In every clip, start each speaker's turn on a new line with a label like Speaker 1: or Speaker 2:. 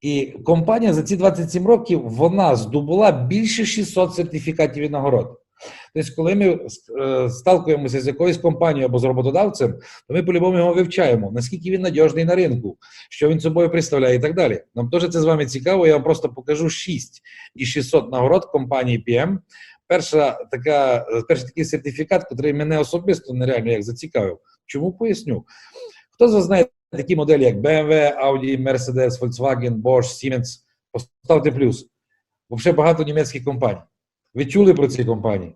Speaker 1: І компанія за ці 27 років вона здобула більше 600 сертифікатів і нагород. Тобто, коли ми е, сталкуємося з якоюсь компанією або з роботодавцем, то ми по-любому його вивчаємо, наскільки він надіжний на ринку, що він собою представляє і так далі. Нам теж це з вами цікаво. Я вам просто покажу 6 із 600 нагород компанії PM. Перша така, перший такий сертифікат, який мене особисто нереально як зацікавив. Чому поясню? Хто з вас знає такі моделі, як BMW, Audi, Mercedes, Volkswagen, Bosch, Siemens? Поставте плюс. Взагалі багато німецьких компаній. Ви чули про ці компанії?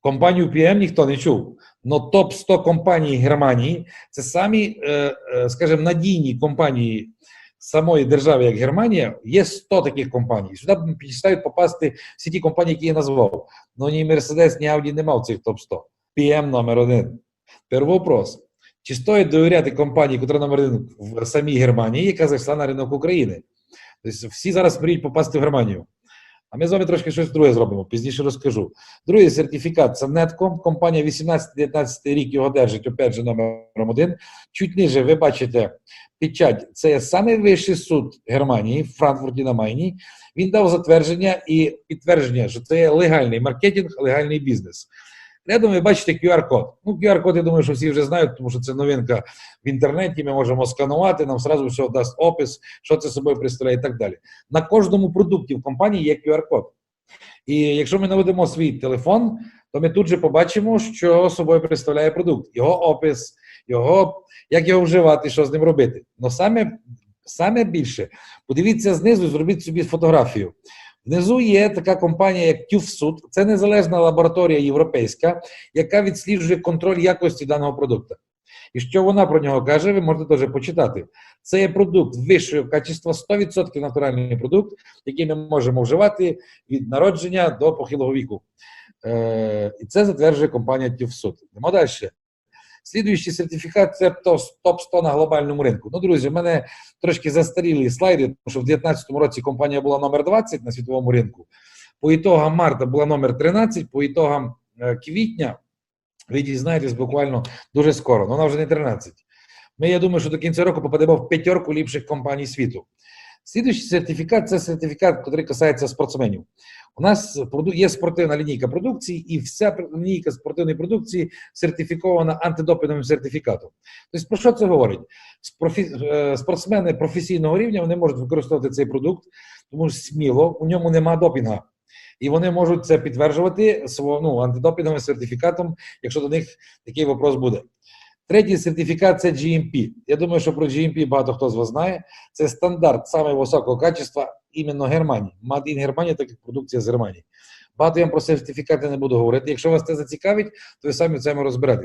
Speaker 1: Компанію PM ніхто не чув. Но топ 100 компаній Германії це самі, е, е, скажімо, надійні компанії самої держави, як Германія. Є 100 таких компаній. Сюди починають попасти всі ті компанії, які я назвав. Ну ні Mercedes, ні Audi нема в цих топ 100. PM номер один. Перший вопрос. Чи стоїть довіряти компанії, яка номер один в самій Германії, яка зайшла на ринок України? Тобто всі зараз мріють попасти в Германію. А ми з вами трошки щось друге зробимо, пізніше розкажу. Другий сертифікат це Netcom. Компанія 18-19 рік його держить, опять же, номером один. Чуть ниже ви бачите печать. Це найвищий суд Германії в Франкфурті на Майні. Він дав затвердження і підтвердження, що це є легальний маркетинг, легальний бізнес. Рядом ви бачите QR-код. Ну, QR-код, я думаю, що всі вже знають, тому що це новинка в інтернеті. Ми можемо сканувати, нам зразу все дасть опис, що це собою представляє і так далі. На кожному продукті в компанії є QR-код. І якщо ми наведемо свій телефон, то ми тут же побачимо, що собою представляє продукт, його опис, його, як його вживати, що з ним робити. Но саме, саме більше, подивіться знизу, зробіть собі фотографію. Внизу є така компанія, як TÜV Це незалежна лабораторія європейська, яка відсліджує контроль якості даного продукту. І що вона про нього каже, ви можете теж почитати. Це є продукт вищого качества, 100% натуральний продукт, який ми можемо вживати від народження до похилого віку. Е, І це затверджує компанія TÜV Йдемо далі. Слідуючий сертифікат це топ-100 на глобальному ринку. Ну, друзі, в мене трошки застарілі слайди, тому що в 2019 році компанія була номер 20 на світовому ринку. По ітогам марта була номер 13, по ітогам е, квітня ви дізнаєтесь буквально дуже скоро. Ну, вона вже не 13. Ми, я думаю, що до кінця року попадемо в п'ятерку ліпших компаній світу. Слідуючий сертифікат це сертифікат, який касається спортсменів. У нас є спортивна лінійка продукції, і вся лінійка спортивної продукції сертифікована антидопінговим сертифікатом. Тобто, про що це говорить? е, Спортсмени професійного рівня вони можуть використовувати цей продукт, тому що сміло у ньому нема допінга. І вони можуть це підтверджувати ну, антидопінговим сертифікатом, якщо до них такий вопрос буде. Третій це GMP. Я думаю, що про GMP багато хто з вас знає. Це стандарт саме високого качества іменно Германії. Made in Германія, так як продукція з Германії. Багато я вам про сертифікати не буду говорити. Якщо вас це зацікавить, то ви самі в цьому розберетесь.